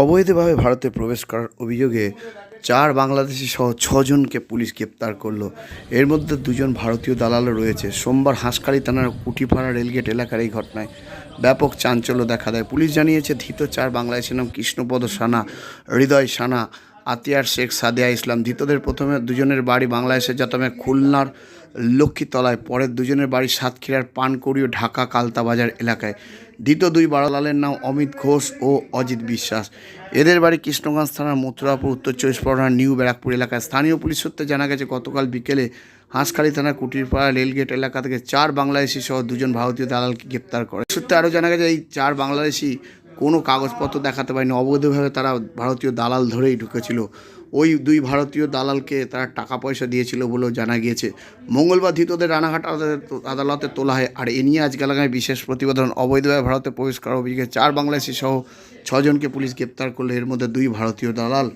অবৈধভাবে ভারতে প্রবেশ করার অভিযোগে চার বাংলাদেশি সহ ছজনকে পুলিশ গ্রেপ্তার করল। এর মধ্যে দুজন ভারতীয় দালালও রয়েছে। সোমবার হাঁসখালি থানার কুটিপাড়া রেলগেট এলাকার এই ঘটনায় ব্যাপক চাঞ্চল্য দেখা দেয়। পুলিশ জানিয়েছে, ধৃত চার বাংলাদেশের নাম কৃষ্ণপদ সানা, হৃদয় সানা আতিয়ার শেখ সাদিয়া ইসলাম। ধৃতদের প্রথমে দুজনের বাড়ি বাংলাদেশের যতমে খুলনার লক্ষ্মীতলায়, পরের দুজনের বাড়ি সাতক্ষীরার পানকড়ি ও ঢাকা কালতাবাজার এলাকায়। দ্বিতীয় দুই বাড়ালালের নাম অমিত ঘোষ ও অজিত বিশ্বাস। এদের বাড়ি কৃষ্ণগঞ্জ থানার মথুরাপুর, উত্তর চব্বিশ পরগনার নিউ ব্যারাকপুর এলাকায়। স্থানীয় পুলিশ সূত্রে জানা গেছে, গতকাল বিকেলে হাঁসখালি থানার কুটিরপাড়া রেলগেট এলাকা থেকে চার বাংলাদেশি সহ দুজন ভারতীয় দালালকে গ্রেপ্তার করে। সূত্রে আরও জানা গেছে, এই চার বাংলাদেশি কোনো কাগজপত্র দেখাতে পারেনি। অবৈধভাবে তারা ভারতীয় দালাল ধরেই ঢুকেছিল। ওই দুই ভারতীয় দালালকে তারা টাকা পয়সা দিয়েছিল বলেও জানা গিয়েছে। মঙ্গলবার ধৃতদের রানাঘাট আদালতে তোলা হয়। আর এ নিয়ে আজকাল আগামী বিশেষ প্রতিবেদন। অবৈধভাবে ভারতে প্রবেশ করার অভিযোগে চার বাংলাদেশি সহ ছজনকে পুলিশ গ্রেপ্তার করলে এর মধ্যে দুই ভারতীয় দালাল।